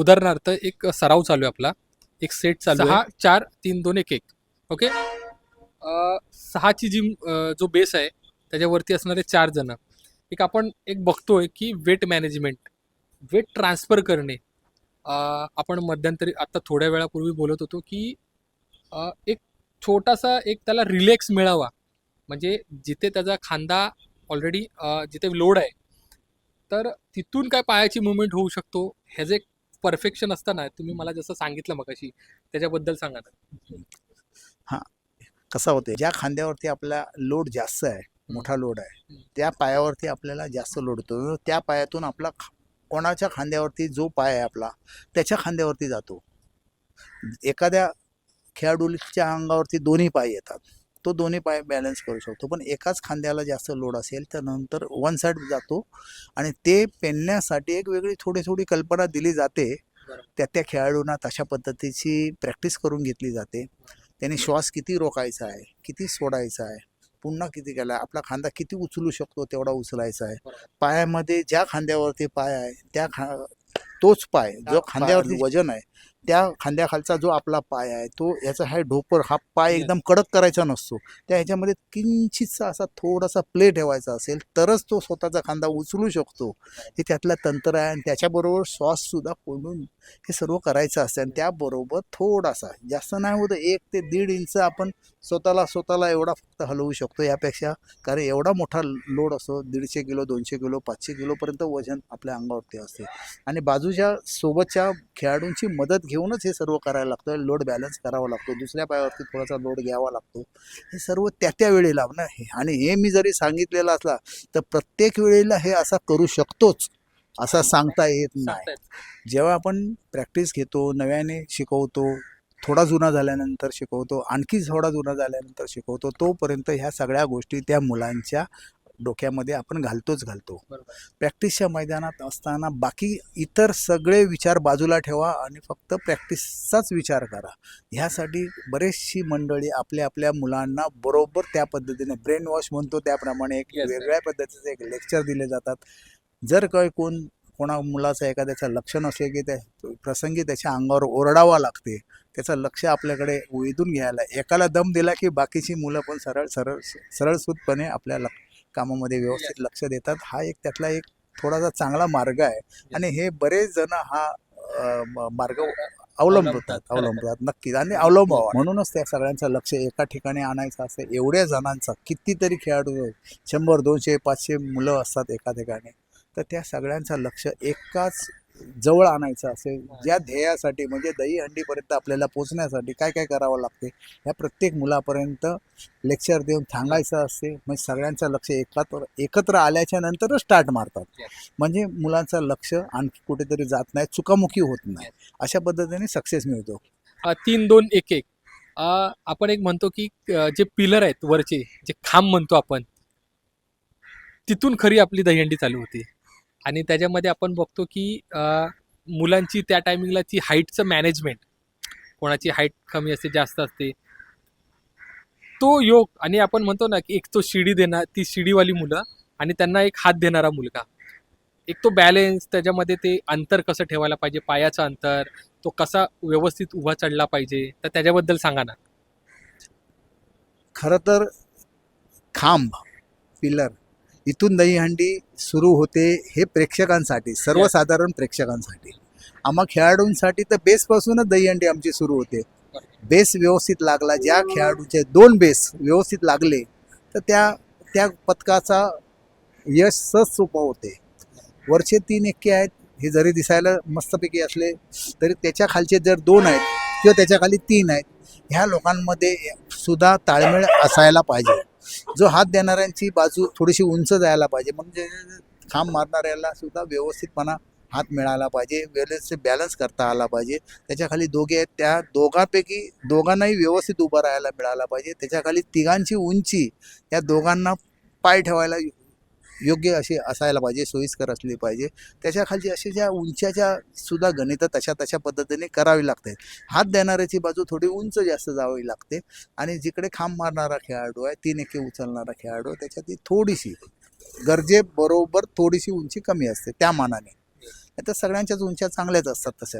उदाहरणार्थ एक सराव चालू आहे आपला. एक सेट चालू सहा चार तीन दोन एक एक. ओके? सहाची जी जो बेस आहे त्याच्यावरती असणारे चार जण. एक आपण एक बघतोय की वेट मॅनेजमेंट वेट ट्रान्सफर करणे. आपण मध्यंतरी आता थोड्या वेळापूर्वी बोलत होतो की एक छोटासा एक त्याला रिलॅक्स मिळावा. म्हणजे जिथे त्याचा खांदा ऑलरेडी जिथे लोड आहे तर तिथून काय पायाची मुवमेंट होऊ शकतो. ह्याचं एक परफेक्शन असतं ना तुम्ही मला जसं सांगितलं मगाशी त्याच्याबद्दल सांगा ना. कसं होते ज्या खांद्यावरती आपला लोड जास्त आहे मोठा लोड आहे. त्या पायावरती आपल्याला जास्त लोड होतो. त्या पायातून आपला ख- कोणाच्या खांद्यावरती जो पाय आहे आपला त्याच्या खांद्यावरती जातो. एखाद्या खेळाडूच्या अंगावरती दोन्ही पाय येतात. तो दोन्ही पाय बॅलन्स करू शकतो पण एकाच खांद्याला जास्त लोड असेल तर नंतर वन साईड जातो आणि ते पेलण्यासाठी एक वेगळी थोडी थोडी कल्पना दिली जाते. त्या त्या खेळाडूंना तशा पद्धतीची प्रॅक्टिस करून घेतली जाते त्याने श्वास किती रोखायचा आहे किती सोडायचा आहे पुन्हा किती केला आपला खांदा किती उचलू शकतो तेवढा उचलायचा आहे. पायामध्ये ज्या खांद्यावरती पाय आहे त्या खा तोच पाय जो खांद्यावरती वजन आहे त्या खांद्याखालचा जो आपला पाय आहे तो याचा हा ढोपर हा पाय. एकदम कडक करायचा नसतो. त्या ह्याच्यामध्ये किंचितसा असा थोडासा प्ले ठेवायचा असेल तरच तो स्वतःचा खांदा उचलू शकतो. हे त्यातलं तंत्र आहे आणि त्याच्याबरोबर श्वास सुद्धा कोंडून हे सर्व करायचं असतं आणि त्याबरोबर थोडासा जास्त नाही होत एक ते दीड इंच आपण स्वतःला स्वतःला एवढा फक्त हलवू शकतो. यापेक्षा कारण एवढा मोठा लोड असतो दीडशे किलो दोनशे किलो पाचशे किलोपर्यंत वजन आपल्या अंगावरती असते. आणि बाजूच्या सोबतच्या खेळाडूंची मदत घेऊनच हे सर्व करायला लागतं लोड बॅलन्स करावा लागतो. दुसऱ्या पायावरती थोडासा लोड घ्यावा लागतो. हे सर्व त्या त्या वेळेला ना हे. आणि हे मी जरी सांगितलेलं असला तर प्रत्येक वेळेला हे असा करू शकतोच असा सांगता येत नाही. जेव्हा आपण प्रॅक्टिस घेतो नव्याने शिकवतो थोडा जुना झाल्यानंतर शिकवतो आणखी थोडा जुना झाल्यानंतर शिकवतो तोपर्यंत ह्या सगळ्या गोष्टी त्या मुलांच्या डोक्यामध्ये आपण घालतोच घालतो. प्रॅक्टिसच्या मैदानात असताना बाकी इतर सगळे विचार बाजूला ठेवा आणि फक्त प्रॅक्टिसचाच विचार करा ह्यासाठी बरेचशी मंडळी आपल्या आपल्या मुलांना बरोबर त्या पद्धतीने ब्रेन वॉश म्हणतो त्याप्रमाणे एक. वेगळ्या पद्धतीचे एक लेक्चर दिले जातात जर काही कोण कोणा मुलाचं एखाद्याचं लक्ष नसेल की त्या प्रसंगी त्याच्या अंगावर ओरडावा लागते त्याचं लक्ष आपल्याकडे वेधून घ्यायला एकाला दम दिला की बाकीची मुलं पण सरळ सरळ सरळसूतपणे आपल्या लक- कामामध्ये व्यवस्थित लक्ष देतात. हा एक त्यातला एक थोडासा चांगला मार्ग आहे. आणि हे बरेच जण हा मार्ग अवलंबतात अवलंबतात. नक्कीच. आणि अवलंबावा म्हणूनच त्या सगळ्यांचं लक्ष एका ठिकाणी आणायचं असं एवढ्या जणांचा कितीतरी खेळाडू. शंभर दोनशे पाचशे मुलं असतात एका ठिकाणी. तर त्या सगळ्यांचं लक्ष एकाच जवळ आणायचं असेल ज्या ध्येयासाठी म्हणजे दहीहंडीपर्यंत आपल्याला पोचण्यासाठी काय काय करावं लागते ह्या प्रत्येक मुलापर्यंत लेक्चर देऊन सांगायचं असते. म्हणजे सगळ्यांचं लक्ष एकत्र एकत्र आल्याच्या नंतरच स्टार्ट मारतात. म्हणजे मुलांचं लक्ष आणखी कुठेतरी जात नाही चुकामुखी होत नाही. अशा पद्धतीने सक्सेस मिळतो. तीन दोन एक एक. आपण एक म्हणतो की जे पिलर आहेत वरचे जे खांब म्हणतो आपण तिथून खरी आपली दहीहंडी चालू होती. आणि त्याच्यामध्ये आपण बघतो की मुलांची त्या टायमिंगला ती हाईटचं मॅनेजमेंट कोणाची हाईट कमी असते जास्त असते तो योग आणि आपण म्हणतो ना की एक तो शिडी देणार ती शिडीवाली मुलं आणि त्यांना एक हात देणारा मुलगा. एक तो बॅलेन्स त्याच्यामध्ये ते अंतर कसं ठेवायला पाहिजे पायाचं अंतर तो कसा व्यवस्थित उभा चढला पाहिजे तर त्याच्याबद्दल सांगा ना. खरं तर खांब पिलर इथून दहीहंडी सुरू होते हे प्रेक्षकांसाठी सर्वसाधारण प्रेक्षकांसाठी. आम्हा खेळाडूंसाठी तर बेसपासूनच दहीहंडी आमची सुरू होते. बेस व्यवस्थित लागला ज्या खेळाडूचे दोन बेस व्यवस्थित लागले तर त्या त्या पथकाचा यश सहज सोपं होते. वरचे तीन एक्के आहेत हे जरी दिसायला मस्तपैकी असले तरी त्याच्या खालचे जर दोन आहेत किंवा त्याच्याखाली तीन आहेत ह्या लोकांमध्ये सुद्धा ताळमेळ असायला पाहिजे. जो हात देणाऱ्यांची बाजू थोडीशी उंच जायला पाहिजे. म्हणजे खांब मारणाऱ्याला सुद्धा व्यवस्थितपणा हात मिळाला पाहिजे. व्यवस्थित बॅलन्स करता आला पाहिजे. त्याच्याखाली दोघे आहेत. त्या दोघांपैकी दोघांनाही व्यवस्थित उभं राहायला मिळाला पाहिजे. त्याच्याखाली तिघांची उंची या दोघांना पाय ठेवायला योग्य अशी असायला पाहिजे सोयीस्कर असली पाहिजे. त्याच्याखालची अशी ज्या उंच्याच्या सुद्धा गणितं तशा तशा पद्धतीने करावी लागतात हात देणाऱ्याची बाजू थोडी उंच जास्त जावी लागते. आणि जिकडे खांब मारणारा खेळाडू आहे तीन एके उचलणारा खेळाडू आहे, त्याच्यात ती थोडीशी गरजेबरोबर थोडीशी उंची कमी असते त्या मानाने. तर सगळ्यांच्याच उंच्या चांगल्याच असतात तशा.